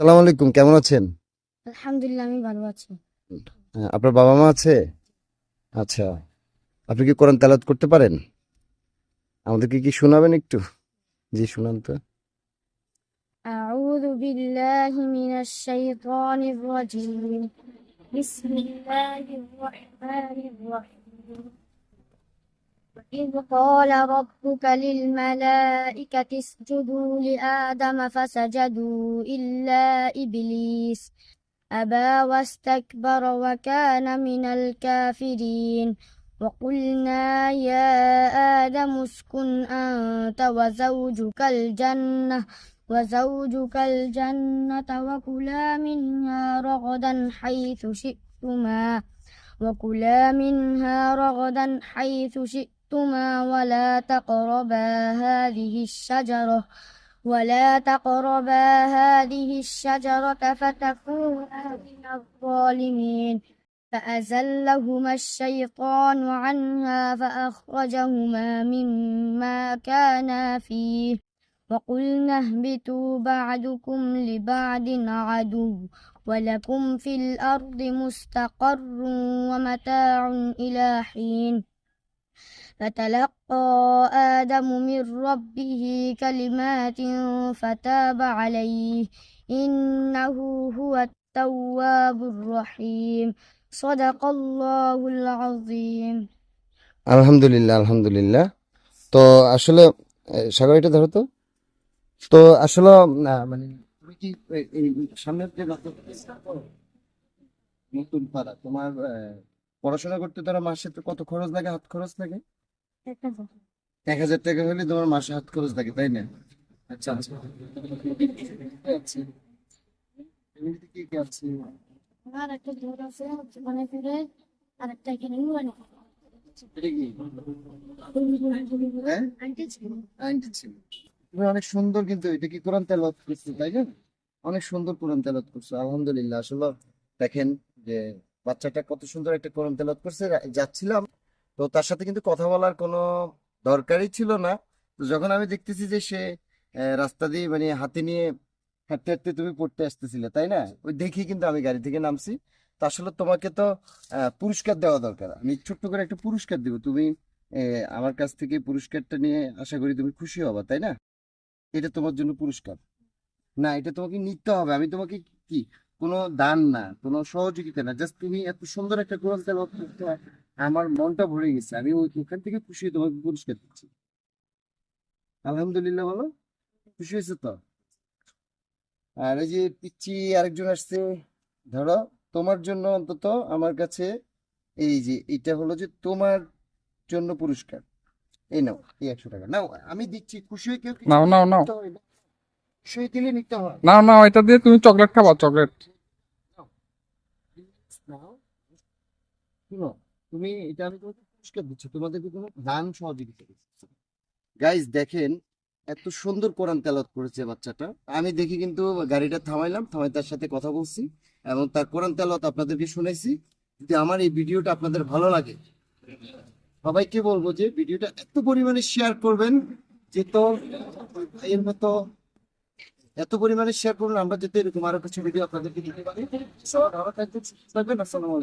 সালাম আলাইকুম কেমন আছেন আলহামদুলিল্লাহ আমি ভালো আছি হ্যাঁ, আপনার বাবা মা আছে আচ্ছা আপনি কি কোরআন তেলাওয়াত করতে পারেন আমাদেরকে কি শোনাবেন একটু জি শুনান তো أعوذ بالله من الشيطان الرجيم بسم الله الرحمن الرحيم وإذ قال ربك للملائكة اسجدوا لآدم فسجدوا إلا إبليس. أبى واستكبر وكان من الكافرين. وقلنا يا آدم اسكن أنت وزوجك الجنة وزوجك الجنة وكلا منها رغدا حيث شئتما وكلا منها رغدا حيث شئتما. ولا تقربا هذه الشجرة ولا تقربا هذه الشجرة فتكونا من الظالمين فأزلهما الشيطان عنها فأخرجهما مما كانا فيه وقلنا اهبطوا بعضكم لبعض عدو ولكم في الأرض مستقر ومتاع إلى حين فتلقى آدم من ربه كلمات فتاب عليه إنه هو التواب الرحيم صدق الله العظيم আলহামদুলিল্লাহ আলহামদুলিল্লাহ তো আসলে আহ, সাগর এটা ধরো তো তো আসলে না মানে তুমি কি এই- এই সামনের যে নতুন- নতুন পাড়া তোমার আহ, পড়াশোনা করতে ধরো মাসে তো কত খরচ লাগে হাত খরচ লাগে এক হাজার টাকা হলে তোমার মাসে হাত খরচ লাগে তাই না? আচ্ছা আচ্ছা। আর একটা আছে মানে ফিরে মানে। হ্যাঁ? তুমি অনেক সুন্দর কিন্তু এটা কি কোরআন তেলাওয়াত করছ তাই না? অনেক সুন্দর কোরআন তেলাওয়াত করছ আলহামদুলিল্লাহ। আসলে দেখেন যে বাচ্চাটা কত সুন্দর একটা কোরআন তেলাওয়াত করছে যাচ্ছিলাম তো তার সাথে কিন্তু কথা বলার কোনো দরকারই ছিল না। তো যখন আমি দেখতেছি যে সে রাস্তা দিয়ে মানে হাতে নিয়ে হাঁটতে হাঁটতে তুমি পড়তে আসতেছিলে, তাই না? ওই দেখি কিন্তু আমি গাড়ি থেকে নামছি। তা আসলে তোমাকে তো পুরস্কার দেওয়া দরকার। আমি ছোট্ট করে একটা পুরস্কার দিব। তুমি আমার কাছ থেকে পুরস্কারটা নিয়ে আশা করি তুমি খুশি হবা, তাই না? এটা তোমার জন্য পুরস্কার। না, এটা তোমাকে নিতে হবে। আমি তোমাকে কি কোনো দান না কোনো সহযোগিতা না জাস্ট তুমি এত সুন্দর একটা কোরআন তেলাওয়াত করতে আমার মনটা ভরে গেছে আমি ওই ওখান থেকে খুশি হয়ে তোমাকে পুরস্কার দিচ্ছি। আলহামদুলিল্লাহ বলো খুশি হয়েছে তো? আর এই যে পিচ্ছি আরেকজন আসছে ধরো তোমার জন্য অন্তত আমার কাছে এই যে এটা হলো যে তোমার জন্য পুরস্কার। এই নাও এই একশো টাকা। নাও আমি দিচ্ছি খুশি হয়ে কেউ নাও নাও নাও। না। খুশি হয়ে দিলে নিতে হয়। নাও নাও এটা দিয়ে তুমি চকলেট খাবা চকলেট। শুনো, তুমি এটা আমি তোমাকে পুরস্কার দিচ্ছি, তোমাদেরকে কোনো দান সহযোগিতা গাইজ দেখেন, এত সুন্দর কোরআন তেলাওয়াত করেছে বাচ্চাটা। আমি দেখি কিন্তু গাড়িটা থামাইলাম, থামাই তার সাথে কথা বলছি এবং তার কোরআন তেলাওয়াত আপনাদেরকে শুনেছি। যদি আমার এই ভিডিওটা আপনাদের ভালো লাগে, সবাইকে বলব যে ভিডিওটা এত পরিমাণে শেয়ার করবেন যে তো ভাইয়ের মতো এত পরিমাণে শেয়ার করুন, আমরা যাতে এরকম আরও কিছু ভিডিও আপনাদেরকে দিতে পারি। সবাই থাকবেন আসসালামু